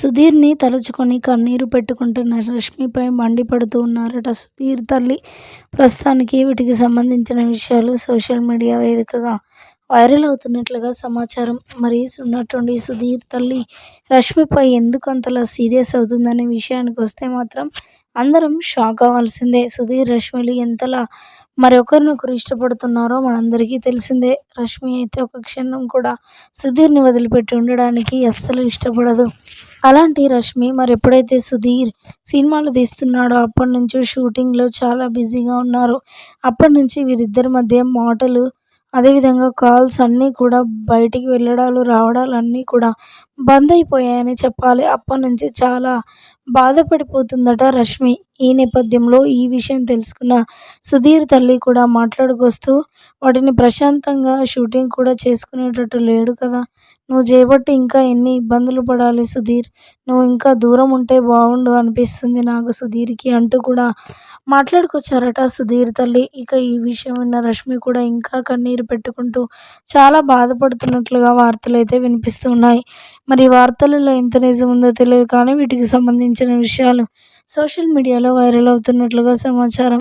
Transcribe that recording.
సుధీర్ని తలుచుకొని కన్నీరు పెట్టుకుంటున్న రష్మిపై మండిపడుతూ ఉన్నారట సుధీర్ తల్లి. ప్రస్తుతానికి వీటికి సంబంధించిన విషయాలు సోషల్ మీడియా వేదికగా వైరల్ అవుతున్నట్లుగా సమాచారం. మరి ఉన్నటువంటి సుధీర్ తల్లి రష్మిపై ఎందుకు అంతలా సీరియస్ అవుతుందనే విషయానికి వస్తే మాత్రం అందరం షాక్ అవ్వాల్సిందే. సుధీర్ రష్మిలు ఎంతలా మరొకరినొకరు ఇష్టపడుతున్నారో మనందరికీ తెలిసిందే. రష్మి అయితే ఒక క్షణం కూడా సుధీర్ని వదిలిపెట్టి ఉండడానికి అస్సలు ఇష్టపడదు. అలాంటి రష్మి మరి ఎప్పుడైతే సుధీర్ సినిమాలు తీస్తున్నాడో అప్పటి నుంచి షూటింగ్లో చాలా బిజీగా ఉన్నారు. అప్పటి నుంచి వీరిద్దరి మధ్య మాటలు అదేవిధంగా కాల్స్ అన్నీ కూడా బయటికి వెళ్ళడాలు రావడాలు అన్నీ కూడా బంద్ అయిపోయాయని చెప్పాలి. అప్పటి నుంచి చాలా బాధపడిపోతుందట రష్మి. ఈ నేపథ్యంలో ఈ విషయం తెలుసుకున్న సుధీర్ తల్లి కూడా మాట్లాడుకొస్తూ వాటిని ప్రశాంతంగా షూటింగ్ కూడా చేసుకునేటట్టు లేడు కదా. నువ్వు చేపట్టి ఇంకా ఎన్ని ఇబ్బందులు పడాలి సుధీర్? నువ్వు ఇంకా దూరం ఉంటే బాగుండు అనిపిస్తుంది నాకు సుధీర్కి అంటూ కూడా మాట్లాడుకొచ్చారట సుధీర్ తల్లి. ఇక ఈ విషయం విన్న రష్మి కూడా ఇంకా కన్నీరు పెట్టుకుంటూ చాలా బాధపడుతున్నట్లుగా వార్తలు అయితే వినిపిస్తున్నాయి. మరి వార్తలలో ఎంత నిజం ఉందో తెలియదు కానీ వీటికి సంబంధించి సంబంధించిన విషయాలు సోషల్ మీడియాలో వైరల్ అవుతున్నట్లుగా సమాచారం.